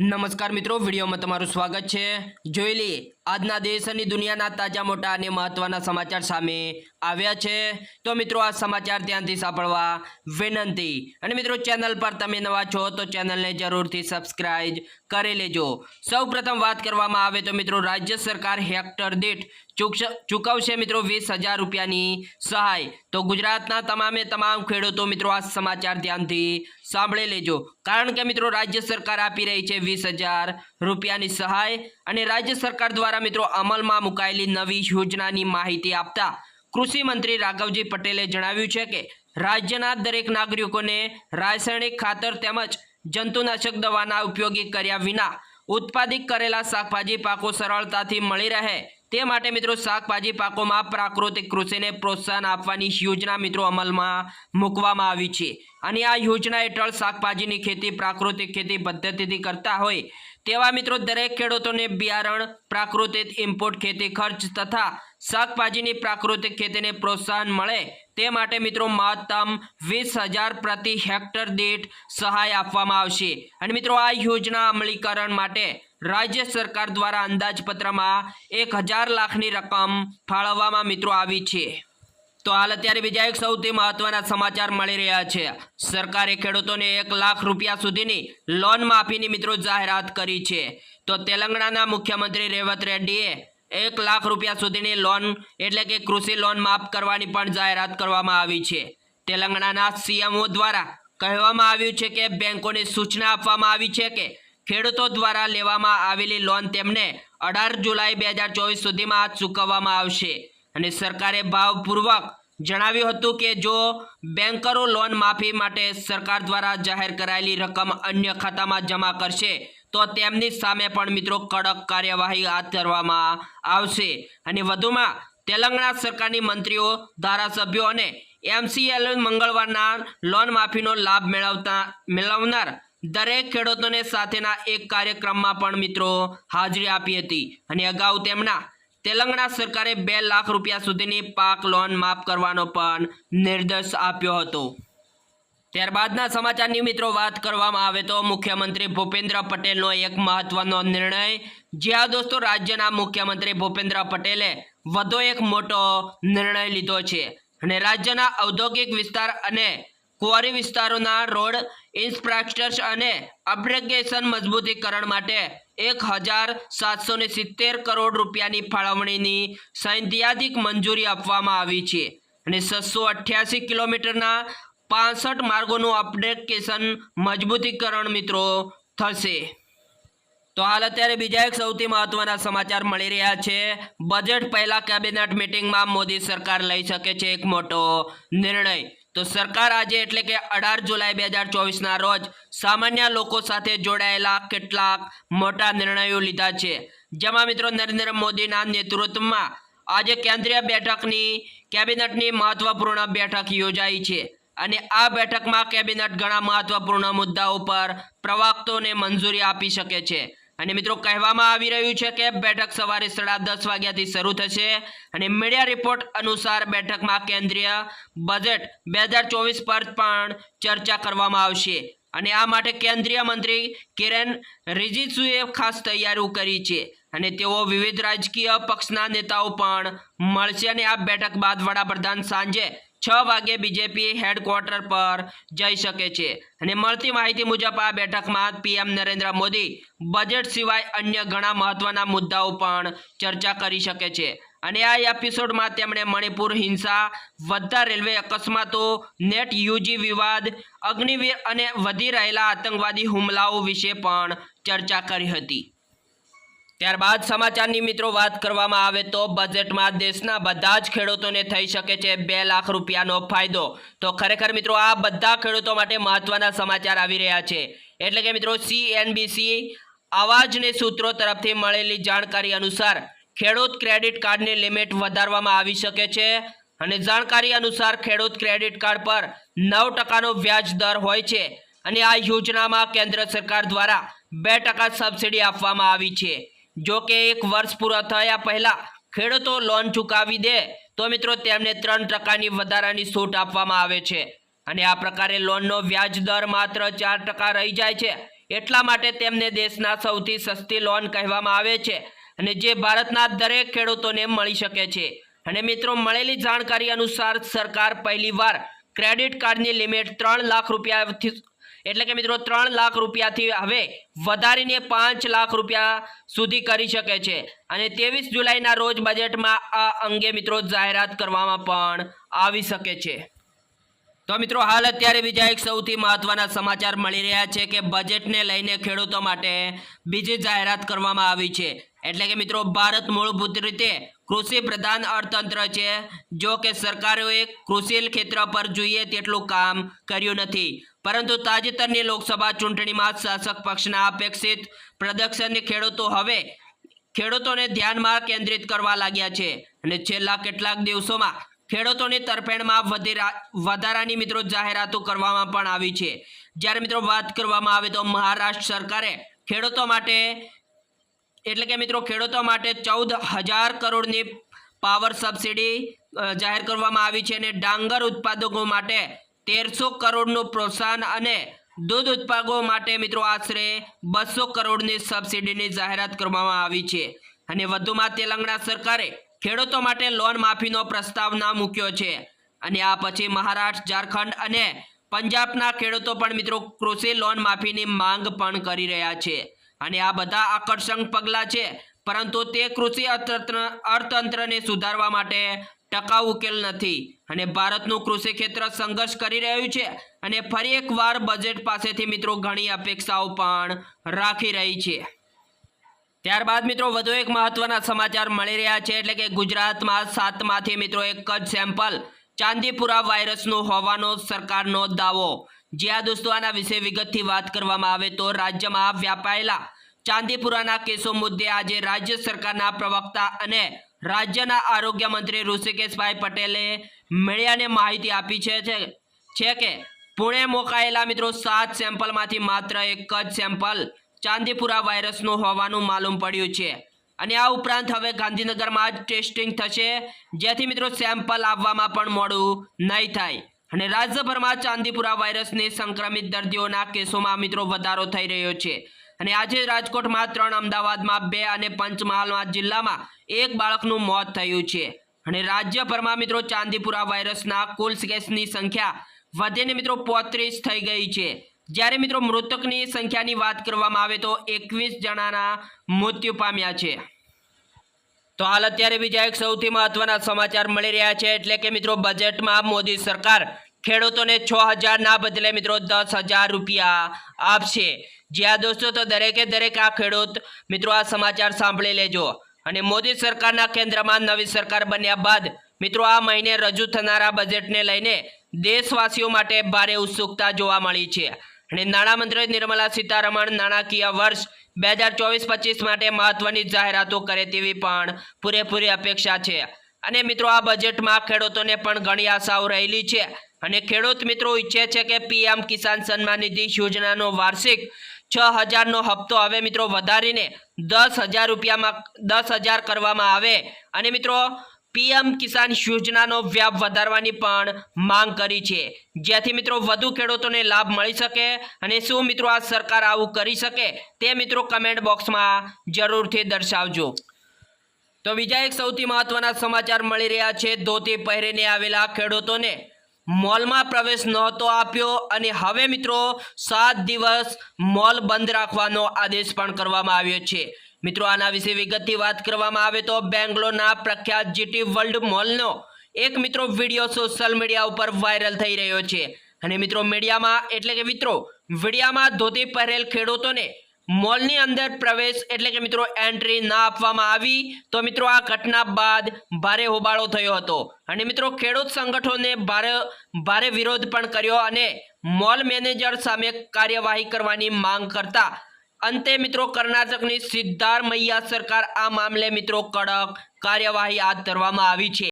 નમસ્કાર મિત્રો, વિડીયોમાં તમારું સ્વાગત છે. જોઈ લઈએ, આજના દેશ અને દુનિયાના તાજા મોટા અને મહત્વના સમાચાર સામે આવ્યા છે. તો મિત્રો, આ સમાચાર ધ્યાનથી સાંભળવા વિનંતી. અને મિત્રો, ચેનલ પર તમે નવા છો, તો ચેનલને જરૂરથી સબસ્ક્રાઇબ કરી લેજો. સૌપ્રથમ વાત કરવામાં આવે તો મિત્રો, રાજ્ય સરકાર હેક્ટર દીઠ ચૂકવશે મિત્રો વીસ હજાર રૂપિયાની સહાય. તો ગુજરાતના તમામે તમામ ખેડૂતો મિત્રો, આ સમાચાર ધ્યાનથી સાંભળી લેજો. કારણ કે મિત્રો, રાજ્ય સરકાર આપી રહી છે વીસ હજાર રૂપિયાની સહાય અને રાજ્ય સરકાર દ્વારા મિત્રો અમલમાં મુકાયેલી નવી યોજનાની માહિતી આપતા કૃષિ મંત્રી રાઘવજી પટેલે જણાવ્યું છે કે, રાજ્યના દરેક નાગરિકોને રાસાયણિક ખાતર તેમજ જંતુનાશક દવાના ઉપયોગી કર્યા વિના ઉત્પાદિત કરેલા શાકભાજી પાકો સરળતાથી મળી રહે. તે માટે મિત્રો શાકભાજી પાકોમાં પ્રાકૃતિક કૃષિને પ્રોત્સાહન આપવાની યોજના મિત્રો અમલમાં મૂકવામાં આવી છે. અને આ યોજના હેઠળ શાકભાજીની ખેતી પ્રાકૃતિક ખેતી પદ્ધતિથી કરતા હોય તેવા મિત્રો દરેક ખેડૂતોને બિયારણ, પ્રાકૃતિક ઇમ્પોર્ટ ખેતી ખર્ચ તથા શાકભાજીની પ્રાકૃતિક ખેતીને પ્રોત્સાહન મળે તે માટે મિત્રો મહત્તમ વીસ હજાર પ્રતિ હેક્ટર દીઠ સહાય આપવામાં આવશે. અને મિત્રો આ યોજના અમલીકરણ માટે રાજ્ય સરકાર દ્વારા અંદાજપત્રમાં એક હજાર લાખની રકમ ફાળવવામાં મિત્રો આવી છે. તો હાલ અત્યારે બીજા એક સૌથી મહત્વના સમાચાર મળી રહ્યા છે. સરકારે ખેડૂતોને એક લાખ રૂપિયા સુધીની લોન માફીની મિત્રો જાહેરાત કરી છે. તો તેલંગાણાના મુખ્યમંત્રી રેવત રેડ્ડીએ એક લાખ રૂપિયા સુધીની લોન એટલે કે કૃષિ લોન માફ કરવાની પણ જાહેરાત કરવામાં આવી છે. તેલંગાણાના સીએમઓ દ્વારા કહેવામાં આવ્યું છે કે બેંકોને સૂચના આપવામાં આવી છે કે ખેડૂતો દ્વારા લેવામાં આવેલી લોન તેમને અઢાર જુલાઈ બે હજાર ચોવીસ સુધીમાં ચૂકવવામાં આવશે. અને સરકારે ભાવપૂર્વક જણાવ્યું હતું કે જો બેન્કરો લોન માફી માટે સરકાર દ્વારા જાહેર કરાયેલી રકમ અન્ય ખાતામાં જમા કરશે તો તેમની સામે પણ મિત્રો કડક કાર્યવાહી હાથ ધરવામાં આવશે. અને વધુમાં તેલંગાણા સરકારની મંત્રીઓ, ધારાસભ્યો અને એમસીએલ મંગળવારના લોન માફીનો લાભ મેળવતા, મેળવનાર દરેક ખેડૂતોને સાથેના એક કાર્યક્રમમાં પણ મિત્રો હાજરી આપી હતી. અને અગાઉ તેમના તેલંગાણા સરકારે બે લાખ રૂપિયા સુધીની પાક લોન માફ કરવાનો પણ નિર્દેશ આપ્યો હતો. ત્યારબાદના સમાચારની મિત્રો વાત કરવામાં આવે તો મુખ્યમંત્રી ભૂપેન્દ્ર પટેલનો એક મહત્વનો નિર્ણય. જ્યાં દોસ્તો, રાજ્યના મુખ્યમંત્રી ભૂપેન્દ્ર પટેલે વધુ એક મોટો નિર્ણય લીધો છે અને રાજ્યના ઔદ્યોગિક વિસ્તાર અને ક્વોરી વિસ્તારોના રોડ ઇન્ફ્રાસ્ટ્રક્ચર અને અપગ્રેડેશન મજબૂતીકરણ માટે એક હજાર સાતસો ને સિત્તેર કરોડ રૂપિયાની ફાળવણીની સૈદ્ધાંતિક મંજૂરી આપવામાં આવી છે. અને છસો અઠ્યાસી કિલોમીટરના પાસઠ માર્ગોનું અપડેકેશન મજબૂતીકરણ મિત્રો થશે. તો હાલ અત્યારે બીજા એક સૌથી મહત્વના સમાચાર મળી રહ્યા છે. બજેટ પહેલા કેબિનેટ મિટિંગમાં મોદી સરકાર લઈ શકે છે એક મોટો નિર્ણય. તો સરકાર આજે એટલે કે અઢાર જુલાઈ બે હજાર ચોવીસના રોજ સામાન્ય લોકો સાથે જોડાયેલા કેટલાક મોટા નિર્ણયો લીધા છે. જેમાં મિત્રો નરેન્દ્ર મોદીના નેતૃત્વમાં આજે કેન્દ્રીય બેઠકની કેબિનેટની મહત્વપૂર્ણ બેઠક યોજાઈ છે. અને આ બેઠકમાં કેબિનેટ ઘણા મહત્વપૂર્ણ મુદ્દાઓ પર પ્રવક્તોને મંજૂરી આપી શકે છે. અને મિત્રો, કહેવામાં આવી રહ્યું છે કે બેઠક સવારે સાડા દસ વાગ્યાથી શરૂ થશે અને મીડિયા રિપોર્ટ અનુસાર બેઠકમાં કેન્દ્રીય બજેટ બે હજાર ચોવીસ પર પણ ચર્ચા કરવામાં આવશે. અને આ માટે કેન્દ્રીય મંત્રી કિરેન રિજિજુએ ખાસ તૈયારીઓ કરી છે અને તેઓ વિવિધ રાજકીય પક્ષના નેતાઓ પણ મળશે અને આ બેઠક બાદ વડાપ્રધાન સાંજે છ વાગે બીજેપી હેડક્વાર્ટર પર જઈ શકે છે. અને મળતી માહિતી મુજબ આ બેઠકમાં પીએમ નરેન્દ્ર મોદી બજેટ સિવાય અન્ય ઘણા મહત્વના મુદ્દાઓ પણ ચર્ચા કરી શકે છે. અને આ એપિસોડમાં તેમણે મણિપુર હિંસા, વધતા રેલવે અકસ્માતો નેટ યુજી વિવાદ અગ્નિવીર અને વધી રહેલા આતંકવાદી હુમલાઓ વિશે પણ ચર્ચા કરી હતી. ત્યારબાદ સમાચારની મિત્રો વાત કરવામાં આવે તો બજેટમાં દેશના બધા જ ખેડૂતોને થઈ શકે છે બે લાખ રૂપિયાનો ફાયદો. તો ખરેખર મિત્રો આ બધા ખેડૂતો માટે મહત્વના સમાચાર આવી રહ્યા છે. એટલે કે મિત્રો સીએનબીસી આવાજને સૂત્રો તરફથી મળેલી જાણકારી અનુસાર ખેડૂત ક્રેડિટ કાર્ડની લિમિટ વધારવામાં આવી શકે છે અને જાણકારી અનુસાર ખેડૂત ક્રેડિટ કાર્ડ પર નવ ટકાનો વ્યાજ દર હોય છે અને આ યોજનામાં કેન્દ્ર સરકાર દ્વારા બે ટકા સબસિડી આપવામાં આવી છે. જો કે એક વર્ષ પૂરા થયા પહેલા ખેડૂતો લોન ચૂકવી દે, તો મિત્રો તેમને ત્રણ ટકાની વધારાની છૂટ આપવામાં આવે છે. અને આ પ્રકારે લોનનો વ્યાજ દર માત્ર ચાર ટકા રહી જાય છે. એટલા માટે તેમને દેશના સૌથી સસ્તી લોન કહેવામાં આવે છે અને જે ભારતના દરેક ખેડૂતોને મળી શકે છે. અને મિત્રો મળેલી જાણકારી અનુસાર સરકાર પહેલીવાર ક્રેડિટ કાર્ડની લિમિટ ત્રણ લાખ રૂપિયાથી એટલે કે મિત્રો ત્રણ લાખ રૂપિયાથી હવે વધારીને પાંચ લાખ રૂપિયા સુધી કરી શકે છે. અને ત્રેવીસ જુલાઈના રોજ બજેટમાં આ અંગે મિત્રો જાહેરાત કરવામાં પણ આવી શકે છે. તો મિત્રો, હાલ અત્યારે બીજા એક સૌથી મહત્વના સમાચાર મળી રહ્યા છે કે બજેટને લઈને ખેડૂતો માટે બીજી જાહેરાત કરવામાં આવી છે. એટલે કે મિત્રો, ભારત મૂળભૂત રીતે કૃષિ પ્રધાન અર્થતંત્ર છે. જો કે સરકારોએ કૃષિ ક્ષેત્ર પર જોઈએ તેટલું કામ કર્યું નથી. પરંતુ તાજેતરની લોકસભા ચૂંટણીમાં શાસક પક્ષના અપેક્ષિત પ્રદર્શનને ખેડૂતો હવે ખેડૂતોને ધ્યાનમાં કેન્દ્રિત કરવા લાગ્યા છે. અને છેલ્લા કેટલાક દિવસોમાં ખેડૂતોની તરફેણમાં વધેરા- વધારાની મિત્રો જાહેરાતો કરવામાં પણ આવી છે. જ્યારે મિત્રો વાત કરવામાં આવે તો મહારાષ્ટ્ર સરકારે ખેડૂતો માટે એટલે કે મિત્રો ખેડૂતો માટે ચૌદ હજાર કરોડની પાવર સબસિડી જાહેર કરવામાં આવી છે અને ડાંગર ઉત્પાદકો માટે તેરસો કરોડનું પ્રોત્સાહન અને દૂધ ઉત્પાદકો માટે મિત્રો આશરે બસો કરોડની સબસિડીની જાહેરાત કરવામાં આવી છે. અને વધુમાં તેલંગણા સરકારે ખેડૂતો માટે લોન માફીનો પ્રસ્તાવના મૂક્યો છે. અને આ પછી મહારાષ્ટ્ર, ઝારખંડ અને પંજાબના ખેડૂતો પણ મિત્રો કૃષિ લોન માફીની માંગ પણ કરી રહ્યા છે. અને આ બધા આકર્ષક પગલાં છે, પરંતુ તે કૃષિ અર્થતંત્રને સુધારવા માટે ટકાઉ ઉકેલ નથી. અને ભારતનું કૃષિ ક્ષેત્ર સંઘર્ષ કરી રહ્યું છે અને ફરી એકવાર બજેટ પાસેથી મિત્રો ઘણી અપેક્ષાઓ પણ રાખી રહી છે. ત્યારબાદ મિત્રો વધુ એક મહત્વના સમાચાર મળી રહ્યા છે. એટલે કે ગુજરાતમાં સાતમાંથી મિત્રો એક જ સેમ્પલ ચાંદીપુરા વાયરસનું હોવાનો સરકારનો દાવો. જ્યાં દોસ્તો આના વિશે વિગતથી વાત કરવામાં આવે તો રાજ્યમાં વ્યાપાયેલા ચાંદીપુરાના કેસો મુદ્દે આજે રાજ્ય સરકારના પ્રવક્તા અને રાજ્યના આરોગ્ય મંત્રી ઋષિકેશભાઈ પટેલે મીડિયાને માહિતી આપી છે કે પુણે મોકાયેલા મિત્રો સાત સેમ્પલમાંથી માત્ર એક જ સેમ્પલ ચાંદીપુરા વાયરસનું હોવાનું માલુમ પડ્યું છે. અને આ ઉપરાંત હવે ગાંધીનગરમાં જ ટેસ્ટિંગ થશે. જેથી મિત્રો સેમ્પલ આવવામાં પણ મોડું નહીં થાય. અને રાજ્યભરમાં ચાંદીપુરા વાયરસની સંક્રમિત દર્દીઓના કેસોમાં મિત્રો વધારો થઈ રહ્યો છે. અને આજે રાજકોટમાં ત્રણ, અમદાવાદમાં બે અને પંચમહાલમાં જિલ્લામાં એક બાળકનું મોત થયું છે. અને રાજ્યભરમાં મિત્રો ચાંદીપુરા વાયરસના કુલ કેસની સંખ્યા વધીને મિત્રો પોત્રીસ થઈ ગઈ છે. જ્યારે મિત્રો મૃતકની સંખ્યાની વાત કરવામાં આવે તો એકવીસ જણાના મૃત્યુ પામ્યા છે. તો હાલ અત્યારે બીજા એક સૌથી મહત્વના સમાચાર મળી રહ્યા છે. એટલે કે મિત્રો બજેટમાં મોદી સરકાર ખેડૂતોને છ હજારના બદલે મિત્રો દસ હજાર રૂપિયા આપશે. જ્યાં દોસ્તો તો દરેકે દરેક આ ખેડૂત મિત્રો આ સમાચાર સાંભળી લેજો. અને મોદી સરકારના કેન્દ્રમાં નવી સરકાર બન્યા બાદ મિત્રો આ મહિને રજૂ થનારા બજેટને લઈને દેશવાસીઓ માટે ભારે ઉત્સુકતા જોવા મળી છે. અને નાણામંત્રી નિર્મલા સીતારમણ નાણાકીય વર્ષ બે હજાર ચોવીસ પચીસ માટે મહત્વની જાહેરાતો કરે તેવી પણ પૂરેપૂરી અપેક્ષા છે. અને મિત્રો, આ બજેટમાં ખેડૂતોને પણ ઘણી આશાઓ રહેલી છે. અને ખેડૂત મિત્રો ઈચ્છે છે કે પીએમ કિસાન સન્માન નિધિ યોજનાનો વાર્ષિક છ હજારનો હપ્તો હવે મિત્રો વધારીને દસ હજાર રૂપિયામાં દસ હજાર કરવામાં આવે. અને મિત્રો પીએમ કિસાન યોજનાનો વ્યાપ વધારવાની પણ માંગ કરી છે. જેથી મિત્રો વધુ ખેડૂતોને લાભ મળી શકે અને શું મિત્રો આ સરકાર આવું કરી શકે તે મિત્રો કમેન્ટ બોક્સમાં જરૂરથી દર્શાવજો. તો બીજા એક સૌથી મહત્વના સમાચાર મળી રહ્યા છે. ધોતી પહેરીને આવેલા ખેડૂતોને મોલમાં પ્રવેશ નહોતો આપ્યો અને હવે મિત્રો સાત દિવસ મોલ બંધ રાખવાનો આદેશ પણ કરવામાં આવ્યો છે. મિત્રો, આના વિશે વિગતથી વાત કરવામાં આવે તો બેંગ્લોરના પ્રખ્યાત જીટી વર્લ્ડ મોલનો એક મિત્રો વીડિયો સોશિયલ મીડિયા ઉપર વાયરલ થઈ રહ્યો છે. અને મિત્રો, મીડિયામાં, એટલે કે મિત્રો, વિડીયામાં ધોતી પહેરેલ ખેડૂતોને મોલની અંદર પ્રવેશ એટલે કે મિત્રો, એન્ટ્રી ના આપવામાં આવી તો મિત્રો, આ ઘટના બાદ ભારે હોબાળો થયો હતો. અને મિત્રો, ખેડૂત સંગઠનોને ભારે ભારે વિરોધ પણ કર્યો અને મોલ મેનેજર સામે કાર્યવાહી કરવાની માંગ કરતા અંતે મિત્રો કર્ણાટકની સિદ્ધારમૈયા સરકાર આ મામલે મિત્રો કડક કાર્યવાહી હાથ ધરવામાં આવી છે.